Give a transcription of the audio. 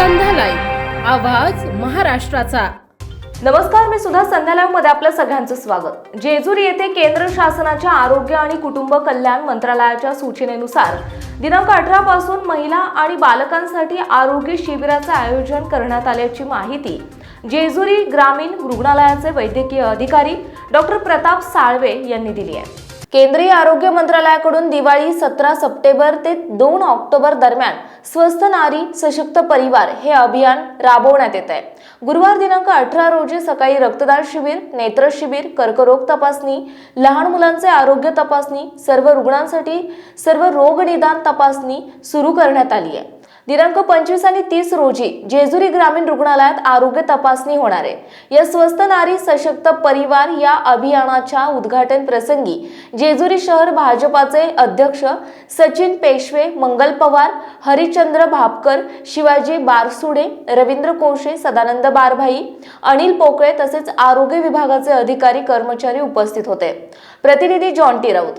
आवाज महाराष्ट्राचा. नमस्कार मी सुद्धा संध्या मध्ये आपलं सगळ्यांचं स्वागत. जेजुरी येथे केंद्र शासनाच्या आरोग्य आणि कुटुंब कल्याण मंत्रालयाच्या सूचनेनुसार दिनांक अठरा पासून महिला आणि बालकांसाठी आरोग्य शिबिराचं आयोजन करण्यात आल्याची माहिती जेजुरी ग्रामीण रुग्णालयाचे वैद्यकीय अधिकारी डॉक्टर प्रताप साळवे यांनी दिली आहे. केंद्रीय आरोग्य मंत्रालयाकडून दिवाळी सतरा सप्टेंबर ते दोन ऑक्टोबर दरम्यान स्वस्थ नारी सशक्त परिवार हे अभियान राबवण्यात येत आहे. गुरुवार दिनांक अठरा रोजी सकाळी रक्तदान शिबिर नेत्र शिबिर कर्करोग तपासणी लहान मुलांचे आरोग्य तपासणी सर्व रुग्णांसाठी सर्व रोग निदान तपासणी सुरू करण्यात आली आहे. दिनांक पंचवीस आणि तीस रोजी जेजुरी ग्रामीण रुग्णालयात आरोग्य तपासणी होणार आहे. या स्वस्त नारी सशक्त परिवार या अभियानाच्या उद्घाटन प्रसंगी जेजुरी शहर भाजपाचे अध्यक्ष सचिन पेशवे मंगल पवार हरिचंद्र भापकर शिवाजी बारसुडे रवींद्र कोशे सदानंद बारभाई अनिल पोकळे तसेच आरोग्य विभागाचे अधिकारी कर्मचारी उपस्थित होते. प्रतिनिधी जॉन टी राऊत.